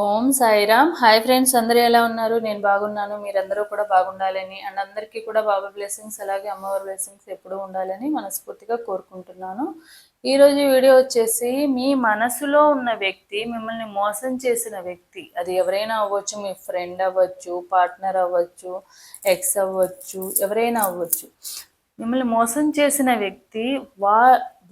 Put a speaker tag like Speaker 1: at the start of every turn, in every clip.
Speaker 1: ఓం Sairam. Hi friends అందరూ ఎలా ఉన్నారు? నేను బాగున్నాను. మీరందరూ కూడా బాగుండాలని అండ్ అందరికీ కూడా బాబా బ్లెస్సింగ్స్ అలాగే అమ్మవారి బ్లెస్సింగ్స్ ఎప్పుడూ ఉండాలని మనస్ఫూర్తిగా కోరుకుంటున్నాను. ఈరోజు వీడియో వచ్చేసి మీ మనసులో ఉన్న వ్యక్తి మిమ్మల్ని మోసం చేసిన వ్యక్తి. అది ఎవరైనా అవ్వచ్చు మీ ఫ్రెండ్ అవ్వచ్చు పార్ట్నర్ అవ్వచ్చు ఎక్స్ అవ్వచ్చు ఎవరైనా అవ్వచ్చు. మిమ్మల్ని మోసం చేసిన వ్యక్తి వా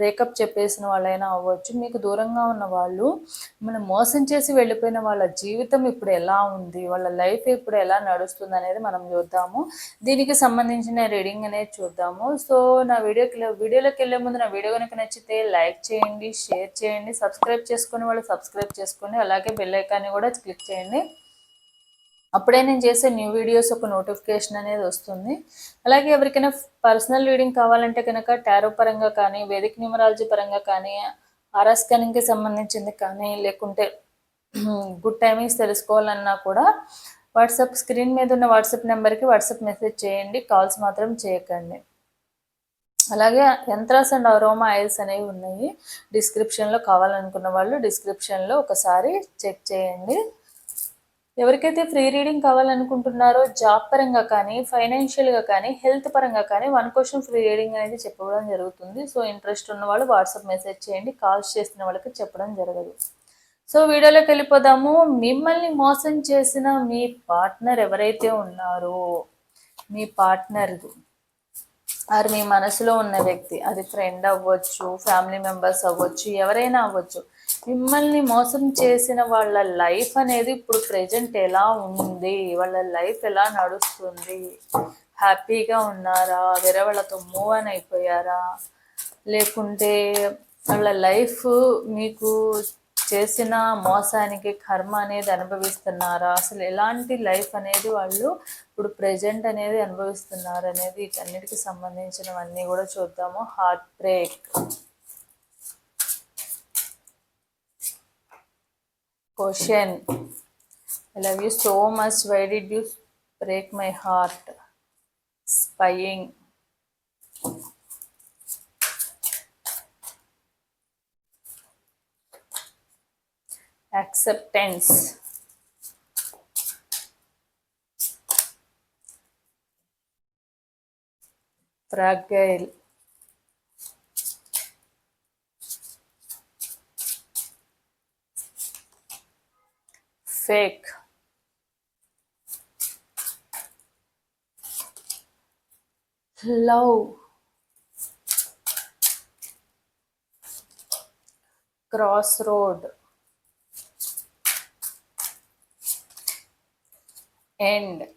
Speaker 1: బ్రేకప్ చెప్పేసిన వాళ్ళైనా అవ్వచ్చు. మీకు దూరంగా ఉన్న వాళ్ళు మిమ్మల్ని మోసం చేసి వెళ్ళిపోయిన వాళ్ళ జీవితం ఇప్పుడు ఎలా ఉంది? వాళ్ళ లైఫ్ ఇప్పుడు ఎలా నడుస్తుంది అనేది మనం చూద్దాము. దీనికి సంబంధించిన రీడింగ్ అనేది చూద్దాము. సో నా వీడియోకి వీడియోలోకి వెళ్ళే ముందు నా వీడియో కనుక నచ్చితే లైక్ చేయండి షేర్ చేయండి సబ్స్క్రైబ్ చేసుకుని వాళ్ళు సబ్స్క్రైబ్ చేసుకోండి అలాగే బెల్ ఐకాన్ని కూడా క్లిక్ చేయండి. అప్పుడే నేను చేసే న్యూ వీడియోస్ ఒక నోటిఫికేషన్ అనేది వస్తుంది. అలాగే ఎవరికైనా పర్సనల్ రీడింగ్ కావాలంటే కనుక టారో పరంగా కానీ వేదిక న్యూమరాలజీ పరంగా కానీ ఆర్ఆర్ స్కానింగ్కి సంబంధించింది కానీ లేకుంటే గుడ్ టైమింగ్స్ తెలుసుకోవాలన్నా కూడా వాట్సాప్ స్క్రీన్ మీద ఉన్న వాట్సాప్ నెంబర్కి వాట్సాప్ మెసేజ్ చేయండి కాల్స్ మాత్రం చేయకండి. అలాగే యంత్రాస్ అండ్ అరోమా ఆయిల్స్ అనేవి ఉన్నాయి. డిస్క్రిప్షన్లో కావాలనుకున్న వాళ్ళు డిస్క్రిప్షన్లో ఒకసారి చెక్ చేయండి. ఎవరికైతే ఫ్రీ రీడింగ్ కావాలనుకుంటున్నారో జాబ్ పరంగా కానీ ఫైనాన్షియల్గా కానీ హెల్త్ పరంగా కానీ వన్ క్వశ్చన్ ఫ్రీ రీడింగ్ అనేది చెప్పడం జరుగుతుంది. సో ఇంట్రెస్ట్ ఉన్న వాళ్ళు వాట్సాప్ మెసేజ్ చేయండి కాల్స్ చేసిన వాళ్ళకి చెప్పడం జరగదు. సో వీడియోలోకి వెళ్ళిపోదాము. మిమ్మల్ని మోసం చేసిన మీ పార్ట్నర్ ఎవరైతే ఉన్నారో మీ పార్ట్నర్ ఆర్ మీ మనసులో ఉన్న వ్యక్తి అది ఫ్రెండ్ అవ్వచ్చు ఫ్యామిలీ మెంబర్స్ అవ్వచ్చు ఎవరైనా అవ్వచ్చు మిమ్మల్ని మోసం చేసిన వాళ్ళ లైఫ్ అనేది ఇప్పుడు ప్రజెంట్ ఎలా ఉంది? వాళ్ళ లైఫ్ ఎలా నడుస్తుంది? హ్యాపీగా ఉన్నారా? వేరే వాళ్ళతో మూవ్ అని అయిపోయారా? లేకుంటే వాళ్ళ లైఫ్ మీకు చేసిన మోసానికి కర్మ అనేది అనుభవిస్తున్నారా? అసలు ఎలాంటి లైఫ్ అనేది వాళ్ళు ఇప్పుడు ప్రజెంట్ అనేది అనుభవిస్తున్నారు అనేది వీటన్నిటికి సంబంధించినవన్నీ కూడా చూద్దాము. Heart break. Question I love you so much. Why did you break my heart? Spying. Acceptance. Fragile. Fake love crossroad end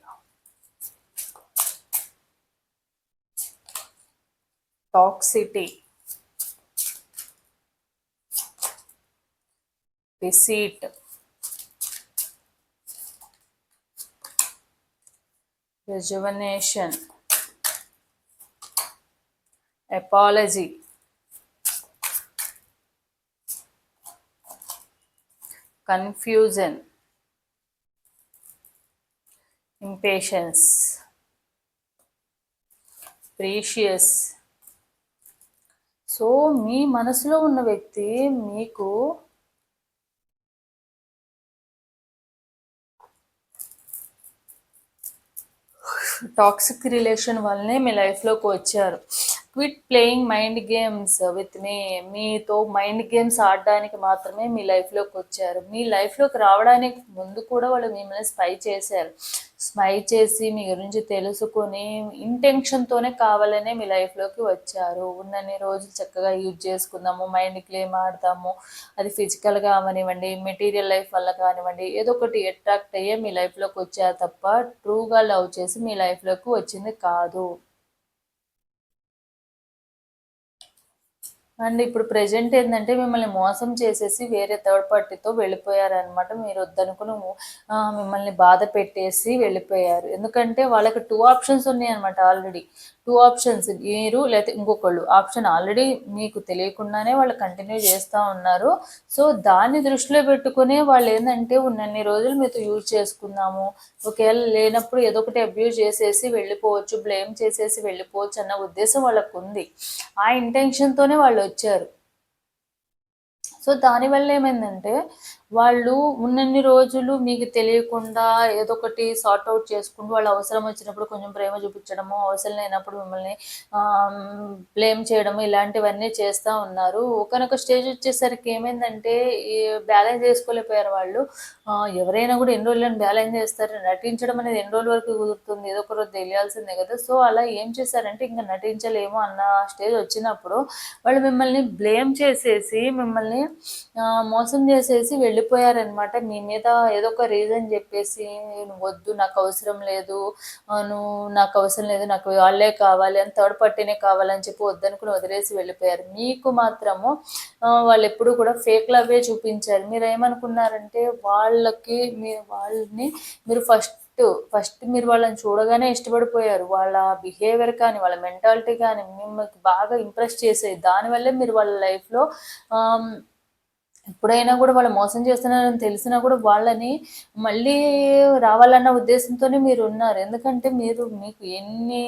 Speaker 1: toxicity deceit rejuvenation apology confusion impatience precious so మీ మనసులో ఉన్న వ్యక్తి మీకు టాక్సిక్ రిలేషన్ వల్లనే మీ లైఫ్లోకి వచ్చారు. Quit playing mind games with మీ మీతో mind games ఆడడానికి మాత్రమే మీ లైఫ్లోకి వచ్చారు. మీ లైఫ్లోకి రావడానికి ముందు కూడా వాళ్ళు మిమ్మల్ని స్పై చేశారు. స్మై చేసి మీ గురించి తెలుసుకొని ఇంటెన్షన్తోనే కావాలనే మీ లైఫ్లోకి వచ్చారు. ఉన్నన్ని రోజులు చక్కగా యూజ్ చేసుకుందాము మైండ్ క్లేమ్ ఆడతాము అది ఫిజికల్గా అవనివ్వండి మెటీరియల్ లైఫ్ వల్ల కానివ్వండి ఏదో ఒకటి అట్రాక్ట్ అయ్యే మీ లైఫ్లోకి వచ్చారు తప్ప ట్రూగా లవ్ చేసి మీ లైఫ్లోకి వచ్చింది కాదు. అండ్ ఇప్పుడు ప్రజెంట్ ఏంటంటే మిమ్మల్ని మోసం చేసేసి వేరే థర్డ్ పార్టీతో వెళ్ళిపోయారనమాట మీరు వద్దనుకుని మిమ్మల్ని బాధ పెట్టేసి వెళ్ళిపోయారు. ఎందుకంటే వాళ్ళకి టూ ఆప్షన్స్ ఉన్నాయి అనమాట ఆల్రెడీ టూ ఆప్షన్స్ మీరు లేకపోతే ఇంకొకళ్ళు. ఆప్షన్ ఆల్రెడీ మీకు తెలియకుండానే వాళ్ళు కంటిన్యూ చేస్తూ ఉన్నారు. సో దాన్ని దృష్టిలో పెట్టుకునే వాళ్ళు ఏంటంటే ఉన్నన్ని రోజులు మీతో యూజ్ చేసుకుందాము. ఒకవేళ లేనప్పుడు ఏదో ఒకటి అబ్యూజ్ చేసేసి వెళ్ళిపోవచ్చు బ్లేమ్ చేసేసి వెళ్ళిపోవచ్చు అన్న ఉద్దేశం వాళ్ళకు ఉంది ఆ ఇంటెన్షన్తోనే వాళ్ళు వచ్చారు. సో దానివల్ల ఏమైందంటే వాళ్ళు ఉన్నన్ని రోజులు మీకు తెలియకుండా ఏదో ఒకటి సార్ట్ అవుట్ చేసుకుంటూ వాళ్ళు అవసరం వచ్చినప్పుడు కొంచెం ప్రేమ చూపించడము అవసరం లేనప్పుడు మిమ్మల్ని బ్లేమ్ చేయడము ఇలాంటివన్నీ చేస్తూ ఉన్నారు. ఒకనొక స్టేజ్ వచ్చేసరికి ఏమైందంటే బ్యాలెన్స్ చేసుకోలేకపోయారు వాళ్ళు. ఎవరైనా కూడా ఎన్ని రోజులను బ్యాలెన్స్ చేస్తారు? నటించడం అనేది ఎన్ని రోజుల వరకు కుదురుతుంది? ఏదో ఒక రోజు తెలియాల్సిందే కదా. సో అలా ఏం చేశారంటే ఇంకా నటించలేము అన్న స్టేజ్ వచ్చినప్పుడు వాళ్ళు మిమ్మల్ని బ్లేమ్ చేసేసి మిమ్మల్ని మోసం చేసేసి వెళ్ళి వెళ్ళిపోయారనమాట మీ మీద ఏదో ఒక రీజన్ చెప్పేసి "నువ్వు వద్దు నాకు అవసరం లేదు నువ్వు నాకు అవసరం లేదు నాకు వాళ్ళే కావాలి అని థర్డ్ పార్టీనే కావాలని చెప్పి వద్దనుకుని వదిలేసి వెళ్ళిపోయారు. మీకు మాత్రము వాళ్ళు ఎప్పుడు కూడా ఫేక్ లవ్వే చూపించారు. మీరు ఏమనుకున్నారంటే వాళ్ళకి మీ వాళ్ళని మీరు ఫస్ట్ ఫస్ట్ మీరు వాళ్ళని చూడగానే ఇష్టపడిపోయారు. వాళ్ళ బిహేవియర్ కానీ వాళ్ళ మెంటాలిటీ కానీ మిమ్మల్ని బాగా ఇంప్రెస్ చేసేది. దానివల్లే మీరు వాళ్ళ లైఫ్లో ఎప్పుడైనా కూడా వాళ్ళు మోసం చేస్తున్నారని తెలిసినా కూడా వాళ్ళని మళ్ళీ రావాలన్న ఉద్దేశంతోనే మీరు ఉన్నారు. ఎందుకంటే మీరు మీకు ఎన్ని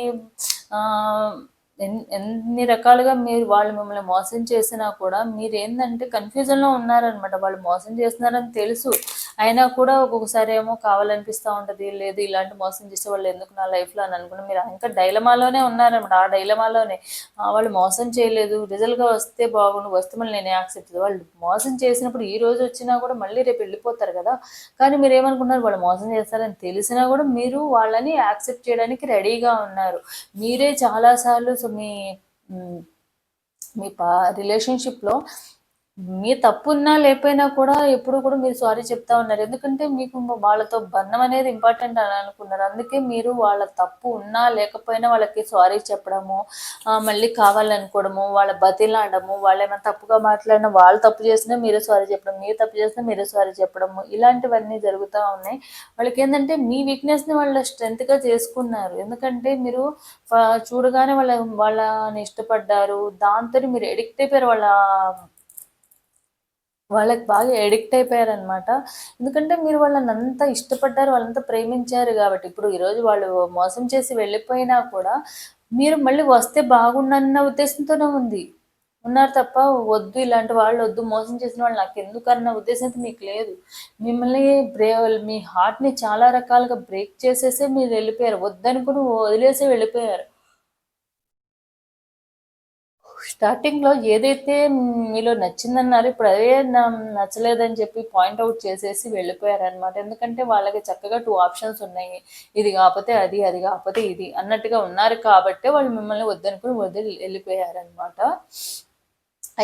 Speaker 1: ఎన్ని రకాలుగా మీరు వాళ్ళు మిమ్మల్ని మోసం చేసినా కూడా మీరు ఏంటంటే కన్ఫ్యూజన్లో ఉన్నారనమాట వాళ్ళు మోసం చేస్తున్నారని తెలుసు. అయినా కూడా ఒక్కొక్కసారి ఏమో కావాలనిపిస్తూ ఉంటుంది లేదు ఇలాంటి మోసం చేసే వాళ్ళు ఎందుకు నా లైఫ్లో అని అనుకున్న మీరు ఇంకా డైలమాలోనే ఉన్నారనమాట ఆ డైలమాలోనే వాళ్ళు మోసం చేయలేదు రిజల్ట్గా వస్తే బాగుండు వస్తే మళ్ళీ నేను యాక్సెప్ట్ వాళ్ళు మోసం చేసినప్పుడు ఈ రోజు వచ్చినా కూడా మళ్ళీ రేపు వెళ్ళిపోతారు కదా. కానీ మీరు ఏమనుకున్నారు? వాళ్ళు మోసం చేస్తారని తెలిసినా కూడా మీరు వాళ్ళని యాక్సెప్ట్ చేయడానికి రెడీగా ఉన్నారు. మీరే చాలాసార్లు సో మీ మీ పా రిలేషన్షిప్లో మీ తప్పు ఉన్నా లేకపోయినా కూడా ఎప్పుడు కూడా మీరు సారీ చెప్తా ఉన్నారు. ఎందుకంటే మీకు వాళ్ళతో బంధం అనేది ఇంపార్టెంట్ అని అనుకున్నారు. అందుకే మీరు వాళ్ళ తప్పు ఉన్నా లేకపోయినా వాళ్ళకి సారీ చెప్పడము మళ్ళీ కావాలనుకోవడము వాళ్ళ బతిలాడము వాళ్ళు ఏమైనా తప్పుగా మాట్లాడినా వాళ్ళు తప్పు చేసినా మీరే సారీ చెప్పడం మీరు తప్పు చేసినా మీరే సారీ చెప్పడము ఇలాంటివన్నీ జరుగుతూ ఉన్నాయి. వాళ్ళకి ఏంటంటే మీ వీక్నెస్ని వాళ్ళ స్ట్రెంత్గా చేసుకున్నారు. ఎందుకంటే మీరు చూడగానే వాళ్ళ వాళ్ళని ఇష్టపడ్డారు. దాంతో మీరు ఎడిక్ట్ అయిపోయారు. వాళ్ళ వాళ్ళకి బాగా ఎడిక్ట్ అయిపోయారనమాట ఎందుకంటే మీరు వాళ్ళని అంత ఇష్టపడ్డారు వాళ్ళంతా ప్రేమించారు కాబట్టి. ఇప్పుడు ఈరోజు వాళ్ళు మోసం చేసి వెళ్ళిపోయినా కూడా మీరు మళ్ళీ వస్తే బాగుండన్న ఉద్దేశంతోనే ఉంది. ఉన్నారు తప్ప వద్దు ఇలాంటి వాళ్ళు వద్దు మోసం చేసిన వాళ్ళు నాకు ఎందుకు అన్న అయితే మీకు లేదు. మిమ్మల్ని బ్రే మీ హార్ట్ని చాలా రకాలుగా బ్రేక్ చేసేసే మీరు వెళ్ళిపోయారు. వద్దనుకుని వదిలేసి వెళ్ళిపోయారు. స్టార్టింగ్లో ఏదైతే మీలో నచ్చిందన్నారో ఇప్పుడు అదే నచ్చలేదని చెప్పి పాయింట్ అవుట్ చేసేసి వెళ్ళిపోయారనమాట ఎందుకంటే వాళ్ళకి చక్కగా టూ ఆప్షన్స్ ఉన్నాయి. ఇది కాకపోతే అది అది కాకపోతే ఇది అన్నట్టుగా ఉన్నారు కాబట్టి వాళ్ళు మిమ్మల్ని వద్దనుకుని వదిలి వెళ్ళిపోయారనమాట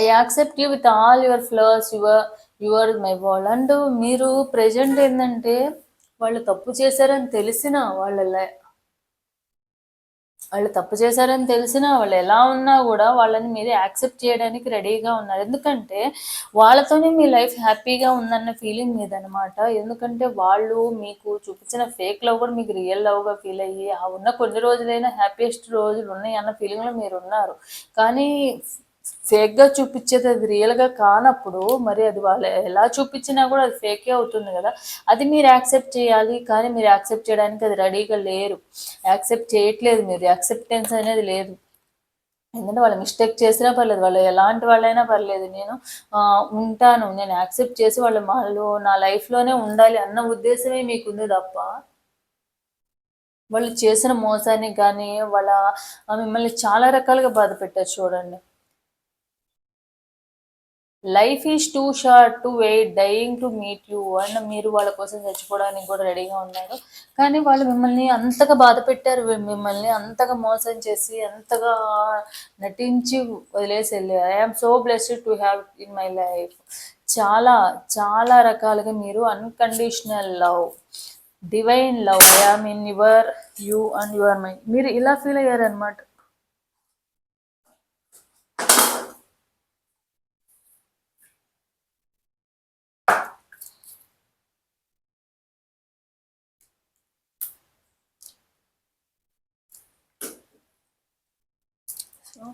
Speaker 1: I accept you with all your flowers your your my wall. And మీరు ప్రెజెంట్ ఏంటంటే వాళ్ళు తప్పు చేశారని తెలిసిన వాళ్ళ వాళ్ళు తప్పు చేశారని తెలిసినా వాళ్ళు ఎలా ఉన్నా కూడా వాళ్ళని మీరు యాక్సెప్ట్ చేయడానికి రెడీగా ఉన్నారు. ఎందుకంటే వాళ్ళతోనే మీ లైఫ్ హ్యాపీగా ఉందన్న ఫీలింగ్ మీదనమాట. ఎందుకంటే వాళ్ళు మీకు చూపించిన ఫేక్ లవ్ కూడా మీకు రియల్ లవ్గా ఫీల్ అయ్యి ఆ ఉన్న కొన్ని రోజులైనా హ్యాపీయెస్ట్ రోజులు ఉన్నాయి అన్న ఫీలింగ్లో మీరు ఉన్నారు కానీ ఫేక్గా చూపించేది అది రియల్గా కానప్పుడు మరి అది వాళ్ళు ఎలా చూపించినా కూడా అది ఫేకే అవుతుంది కదా. అది మీరు యాక్సెప్ట్ చేయాలి కానీ మీరు యాక్సెప్ట్ చేయడానికి అది రెడీగా లేరు. యాక్సెప్ట్ చేయట్లేదు మీరు. యాక్సెప్టెన్స్ అనేది లేదు. ఎందుకంటే వాళ్ళు మిస్టేక్ చేసినా పర్లేదు వాళ్ళు ఎలాంటి వాళ్ళైనా పర్లేదు. నేను ఉంటాను. నేను యాక్సెప్ట్ చేసి వాళ్ళు వాళ్ళు నా లైఫ్లోనే ఉండాలి అన్న ఉద్దేశమే మీకుంది తప్ప వాళ్ళు చేసిన మోసానికి కానీ వాళ్ళ మిమ్మల్ని చాలా రకాలుగా బాధ పెట్టారు చూడండి. Life is too short to wait dying to meet you and మీరు వాళ్ళ కోసం చచ్చిపోవడానికి కూడా రెడీగా ఉన్నారు. కానీ వాళ్ళు మిమ్మల్ని అంతగా బాధ పెట్టారు. మిమ్మల్ని అంతగా మోసం చేసి అంతగా నటించి వదిలేసి వెళ్ళారు I'm so blessed to have in my life చాలా చాలా రకాలుగా మీరు unconditional love divine love I mean your you and your my మీరు ఇలా ఫీల్ అయ్యారనమాట సో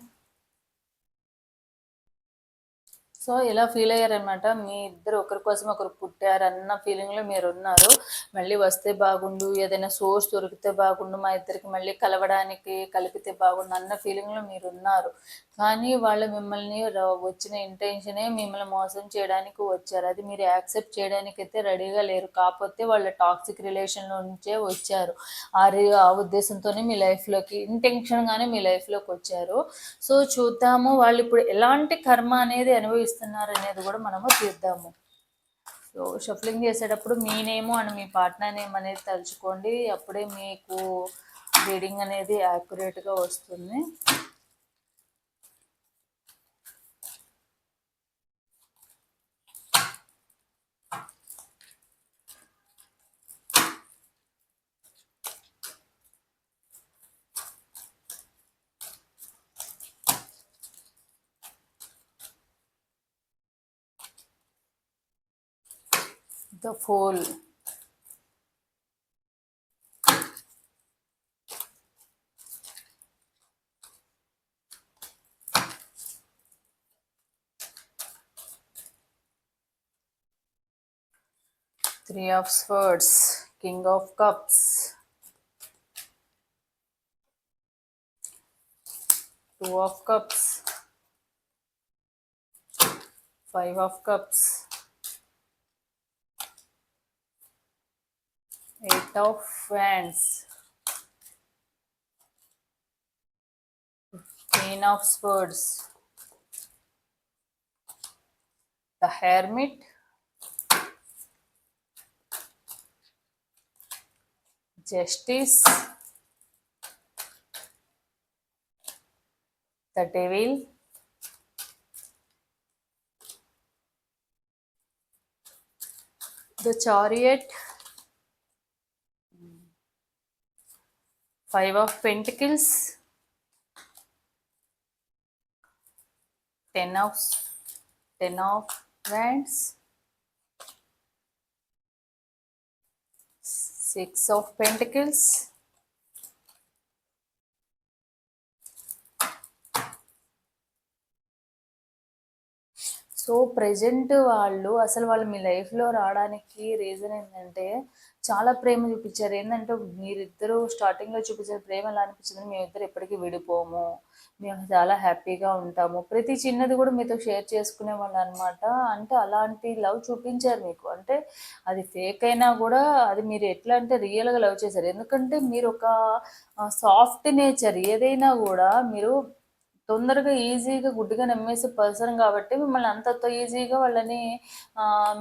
Speaker 1: సో ఇలా ఫీల్ అయ్యారనమాట మీ ఇద్దరు ఒకరి కోసం ఒకరు పుట్టారు అన్న ఫీలింగ్లో మీరు ఉన్నారు. మళ్ళీ వస్తే బాగుండు ఏదైనా సోర్స్ దొరికితే బాగుండు మా ఇద్దరికి మళ్ళీ కలవడానికి కలిపితే బాగుండు అన్న ఫీలింగ్లో మీరు ఉన్నారు. కానీ వాళ్ళు మిమ్మల్ని వచ్చిన ఇంటెన్షనే మిమ్మల్ని మోసం చేయడానికి వచ్చారు. అది మీరు యాక్సెప్ట్ చేయడానికి అయితే రెడీగా లేరు. కాకపోతే వాళ్ళ టాక్సిక్ రిలేషన్లో నుంచే వచ్చారు. ఆ ఆ ఉద్దేశంతోనే మీ లైఫ్లోకి ఇంటెన్షన్గానే మీ లైఫ్లోకి వచ్చారు. సో చూద్దాము వాళ్ళు ఇప్పుడు ఎలాంటి కర్మ అనేది అనుభవిస్తున్నారు అనేది కూడా మనము చూద్దాము. సో షఫ్లింగ్ చేసేటప్పుడు మీ నేము అండ్ మీ పార్ట్నర్ నేమ్ అనేది తలుచుకోండి. అప్పుడే మీకు రీడింగ్ అనేది యాక్యురేట్గా వస్తుంది. The foal three of swords king of cups. Two of cups. Five of cups eight of wands queen of swords. The hermit. Justice. The devil. The chariot five of pentacles ten of ten of wands six of pentacles so present వాళ్ళు అసలు వాళ్ళు మీ లైఫ్లో రావడానికి reason ఏంటంటే చాలా ప్రేమ చూపించారు. ఏంటంటే మీరిద్దరూ స్టార్టింగ్లో చూపించిన ప్రేమ ఎలా అనిపించింది మేమిద్దరు ఎప్పటికీ విడిపోము. మేము చాలా హ్యాపీగా ఉంటాము. ప్రతి చిన్నది కూడా మీతో షేర్ చేసుకునే వాళ్ళు అనమాట అంటే అలాంటి లవ్ చూపించారు మీకు. అంటే అది ఫేక్ అయినా కూడా అది మీరు ఎట్లా అంటే రియల్గా లవ్ చేశారు. ఎందుకంటే మీరు ఒక సాఫ్ట్ నేచర్ ఏదైనా కూడా మీరు తొందరగా ఈజీగా గుడ్డిగా నమ్మేసే పర్సన్ కాబట్టి మిమ్మల్ని అంత ఈజీగా వాళ్ళని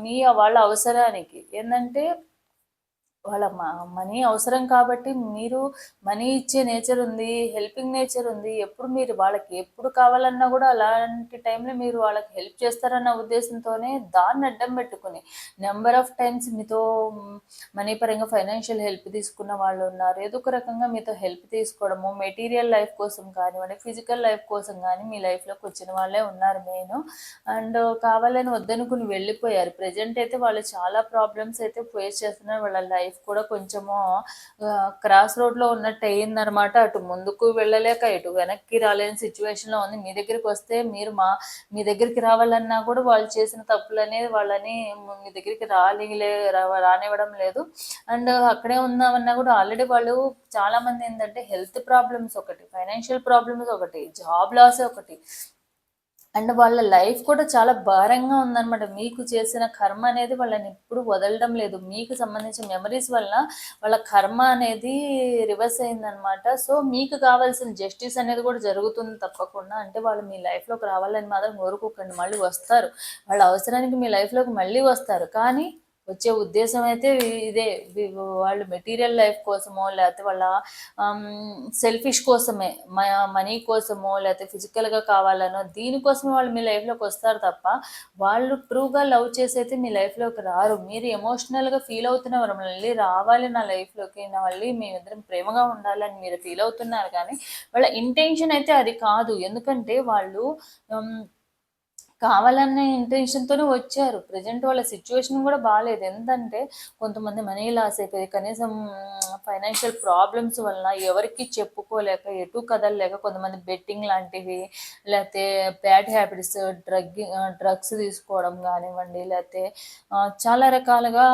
Speaker 1: మీ వాళ్ళ అవసరానికి. ఏంటంటే వాళ్ళ మనీ అవసరం కాబట్టి మీరు మనీ ఇచ్చే నేచర్ ఉంది హెల్పింగ్ నేచర్ ఉంది. ఎప్పుడు మీరు వాళ్ళకి ఎప్పుడు కావాలన్నా కూడా అలాంటి టైంలో మీరు వాళ్ళకి హెల్ప్ చేస్తారన్న ఉద్దేశంతోనే దాన్ని అడ్డం పెట్టుకుని నెంబర్ ఆఫ్ టైమ్స్ మీతో మనీ పరంగా ఫైనాన్షియల్ హెల్ప్ తీసుకున్న వాళ్ళు ఉన్నారు. ఏదో ఒక రకంగా మీతో హెల్ప్ తీసుకోవడము మెటీరియల్ లైఫ్ కోసం కానివ్వండి ఫిజికల్ లైఫ్ కోసం కానీ మీ లైఫ్లోకి వచ్చిన వాళ్ళే ఉన్నారు మెయిన్. అండ్ కావాలని వద్దనుకుని వెళ్ళిపోయారు. ప్రజెంట్ అయితే వాళ్ళు చాలా ప్రాబ్లమ్స్ అయితే ఫేస్ చేస్తున్నారు. వాళ్ళ లైఫ్ లైఫ్ కూడా కొంచెము క్రాస్ రోడ్లో ఉన్నట్టు అయ్యిందనమాట అటు ముందుకు వెళ్ళలేక ఇటు వెనక్కి రాలేని సిచ్యువేషన్లో ఉంది. మీ దగ్గరికి వస్తే మీరు మా మీ దగ్గరికి రావాలన్నా కూడా వాళ్ళు చేసిన తప్పులు అనేది వాళ్ళని మీ దగ్గరికి రాలే రానివ్వడం లేదు. అండ్ అక్కడే ఉన్నామన్నా కూడా ఆల్రెడీ వాళ్ళు చాలామంది ఏంటంటే హెల్త్ ప్రాబ్లమ్స్ ఒకటి ఫైనాన్షియల్ ప్రాబ్లమ్స్ ఒకటి జాబ్ లాస్ ఒకటి. అండ్ వాళ్ళ లైఫ్ కూడా చాలా భారంగా ఉందన్నమాట. మీకు చేసిన కర్మ అనేది వాళ్ళని ఎప్పుడు వదలడం లేదు. మీకు సంబంధించిన మెమరీస్ వల్ల వాళ్ళ కర్మ అనేది రివర్స్ అయిందనమాట సో మీకు కావాల్సిన జస్టిస్ అనేది కూడా జరుగుతుంది తప్పకుండా. అంటే వాళ్ళు మీ లైఫ్లోకి రావాలని మాత్రం కోరుకోకండి. మళ్ళీ వస్తారు. వాళ్ళ అవసరానికి మీ లైఫ్లోకి మళ్ళీ వస్తారు. కానీ వచ్చే ఉద్దేశం అయితే ఇదే. వాళ్ళు మెటీరియల్ లైఫ్ కోసమో లేకపోతే వాళ్ళ సెల్ఫిష్ కోసమే మనీ కోసమో లేకపోతే ఫిజికల్గా కావాలనో దీనికోసమే వాళ్ళు మీ లైఫ్లోకి వస్తారు తప్ప వాళ్ళు ట్రూగా లవ్ చేసి అయితే మీ లైఫ్లోకి రారు. మీరు ఎమోషనల్గా ఫీల్ అవుతున్నారు. మళ్ళీ రావాలి నా లైఫ్లోకి నా మళ్ళీ మీ ఇద్దరం ప్రేమగా ఉండాలని మీరు ఫీల్ అవుతున్నారు. కానీ వాళ్ళ ఇంటెన్షన్ అయితే అది కాదు. ఎందుకంటే వాళ్ళు కావాలనే ఇంటెన్షన్‌తోనే వచ్చారు. ప్రజెంట్ వాళ్ళ సిచ్యువేషన్ కూడా బాగాలేదు ఎందుకంటే కొంతమంది మనీ లాస్ అయిపోయి కనీసం ఫైనాన్షియల్ ప్రాబ్లమ్స్ వలన ఎవరికీ చెప్పుకోలేక, ఎటు కదలలేక కొంతమంది బెట్టింగ్ లాంటివి, లేకపోతే బ్యాడ్ హ్యాబిట్స్ డ్రగ్ డ్రగ్స్ తీసుకోవడం కానివ్వండి లేకపోతే చాలా రకాలుగా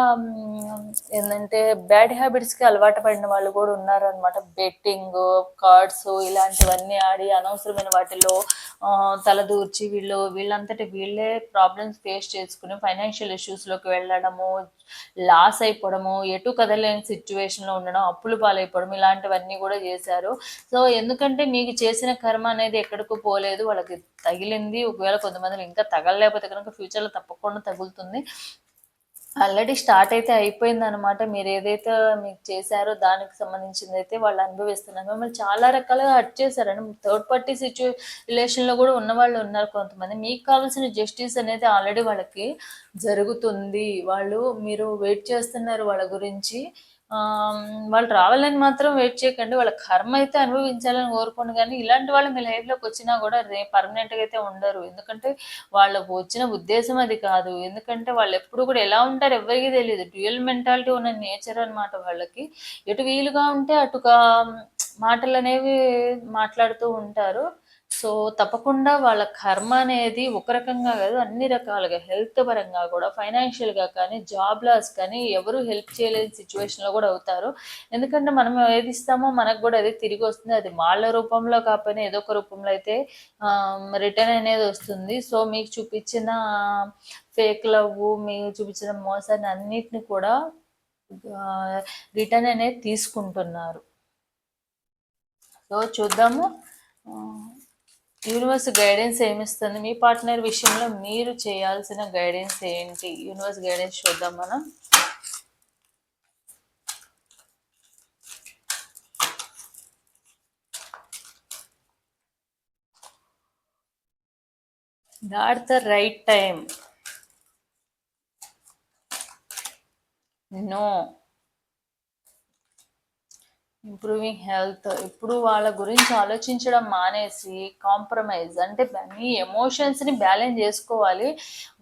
Speaker 1: ఏంటంటే ఏందంటే బ్యాడ్ హ్యాబిట్స్‌కి అలవాటు పడిన వాళ్ళు కూడా ఉన్నారనమాట. బెట్టింగు, కార్డ్స్ ఇలాంటివన్నీ ఆడి అనవసరమైన వాటిలో తలదూర్చి వీళ్ళు వీళ్ళంతటి వీళ్ళే ప్రాబ్లమ్స్ ఫేస్ చేసుకుని ఫైనాన్షియల్ ఇష్యూస్‌లోకి వెళ్ళడము, లాస్ అయిపోవడము, ఎటు కదలేని సిట్యుయేషన్‌లో ఉండడం, అప్పుల పాలైపోవడం ఇలాంటివన్నీ కూడా చేశారు సో, ఎందుకంటే మీకు చేసిన కర్మ అనేది ఎక్కడికో పోలేదు. వాళ్ళకి తగిలింది. ఒకవేళ కొంతమందికి ఇంకా తగలలేకపోతే కనుక ఫ్యూచర్‌లో తప్పకుండా తగులుతుంది. ఆల్రెడీ స్టార్ట్ అయితే అయిపోయిందనమాట. ఏదైతే మీకు చేశారో దానికి సంబంధించిందైతే వాళ్ళు అనుభవిస్తున్నారు. మిమ్మల్ని చాలా రకాలుగా హర్ట్ చేశారండి. థర్డ్ పార్టీ సిట్యు రిలేషన్‌లో ఉన్న వాళ్ళు ఉన్నారు కొంతమంది. మీకు కావాల్సిన జస్టిస్ అనేది ఆల్రెడీ వాళ్ళకి జరుగుతుంది. వాళ్ళు మీరు వెయిట్ చేస్తున్నారు వాళ్ళ గురించి. వాళ్ళు రావాలని మాత్రం వెయిట్ చేయకండి. వాళ్ళ కర్మ అయితే అనుభవించాలని కోరుకోండి కానీ ఇలాంటి వాళ్ళు మీ లైఫ్‌లోకి వచ్చినా కూడా రే పర్మనెంట్‌గా అయితే ఉండరు. ఎందుకంటే వాళ్ళకు వచ్చిన ఉద్దేశం అది కాదు. ఎందుకంటే వాళ్ళు ఎప్పుడు కూడా ఎలా ఉంటారో ఎవ్వరికీ తెలియదు డ్యూయల్ మెంటాలిటీ ఉన్న నేచర్ అనమాట వాళ్ళకి. ఎటు వీలుగా ఉంటే అటుగా మాటలు అనేవి మాట్లాడుతూ ఉంటారు. సో, తప్పకుండా వాళ్ళ కర్మ అనేది ఒక రకంగా కాదు అన్ని రకాలుగా హెల్త్ పరంగా కూడా, ఫైనాన్షియల్‌గా కానీ, జాబ్ లాస్ కానీ ఎవరు హెల్ప్ చేయలేని సిచ్యువేషన్లో కూడా అవుతారు. ఎందుకంటే మనం ఏది ఇస్తామో మనకు కూడా అది తిరిగి వస్తుంది అది వాళ్ళ రూపంలో కాకపోయినా ఏదో ఒక రూపంలో అయితే రిటర్న్ అనేది వస్తుంది. సో, మీకు చూపించిన ఫేక్ లవ్ మీకు చూపించిన మోసాన్ని అన్నిటిని కూడా రిటర్న్ అనేది తీసుకుంటున్నారు. సో, చూద్దాము. యూనివర్స్ గైడెన్స్ ఏమిస్తుంది? మీ పార్ట్నర్ విషయంలో మీరు చేయాల్సిన గైడెన్స్ ఏంటి? యూనివర్స్ గైడెన్స్ చూద్దాం మనం. Not the right time no improving health. ఇప్పుడు వాళ్ళ గురించి ఆలోచించడం మానేసి కాంప్రమైజ్ అంటే మీ ఎమోషన్స్‌ని బ్యాలెన్స్ చేసుకోవాలి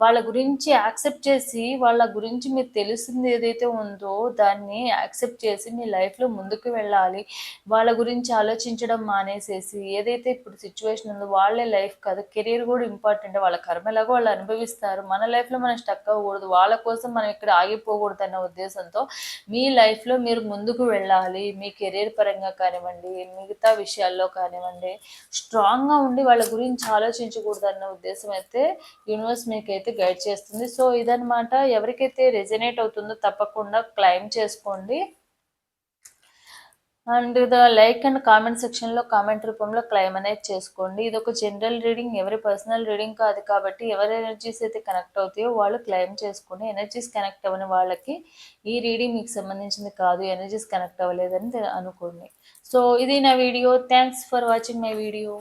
Speaker 1: వాళ్ళ గురించి యాక్సెప్ట్ చేసి, వాళ్ళ గురించి మీకు తెలిసింది ఏదైతే ఉందో దాన్ని యాక్సెప్ట్ చేసి మీ లైఫ్‌లో ముందుకు వెళ్ళాలి. వాళ్ళ గురించి ఆలోచించడం మానేసేసి, ఏదైతే ఇప్పుడు సిచ్యువేషన్ ఉందో వాళ్ళే లైఫ్ కాదు. కెరియర్ కూడా ఇంపార్టెంట్. వాళ్ళ కర్మ ఎలాగో వాళ్ళు అనుభవిస్తారు. మన లైఫ్‌లో మనం స్టక్ అవ్వకూడదు. వాళ్ళ కోసం మనం ఇక్కడ ఆగిపోకూడదు అన్న ఉద్దేశంతో మీ లైఫ్‌లో మీరు ముందుకు వెళ్ళాలి. మీ కెరీర్ పరంగా కానివ్వండి, మిగతా విషయాల్లో కానివ్వండి, స్ట్రాంగ్‌గా ఉండి వాళ్ళ గురించి ఆలోచించకూడదన్న ఉద్దేశం అయితే యూనివర్స్ మీకైతే గైడ్ చేస్తుంది. సో, ఇదనమాట. ఎవరికైతే రెజనేట్ అవుతుందో తప్పకుండా క్లెయిమ్ చేసుకోండి. And the like and comment సెక్షన్‌లో కామెంట్ రూపంలో క్లైమ్ అనేది చేసుకోండి. ఇది ఒక జనరల్ రీడింగ్. ఎవరి పర్సనల్ రీడింగ్ కాదు కాబట్టి ఎవరి ఎనర్జీస్ అయితే కనెక్ట్ అవుతాయో వాళ్ళు క్లైమ్ చేసుకోండి. ఎనర్జీస్ కనెక్ట్ అవ్వని వాళ్ళకి ఈ రీడింగ్ మీకు సంబంధించింది కాదు. ఎనర్జీస్ కనెక్ట్ అవ్వలేదని అనుకోండి. సో, ఇది నా video. Thanks for watching my video.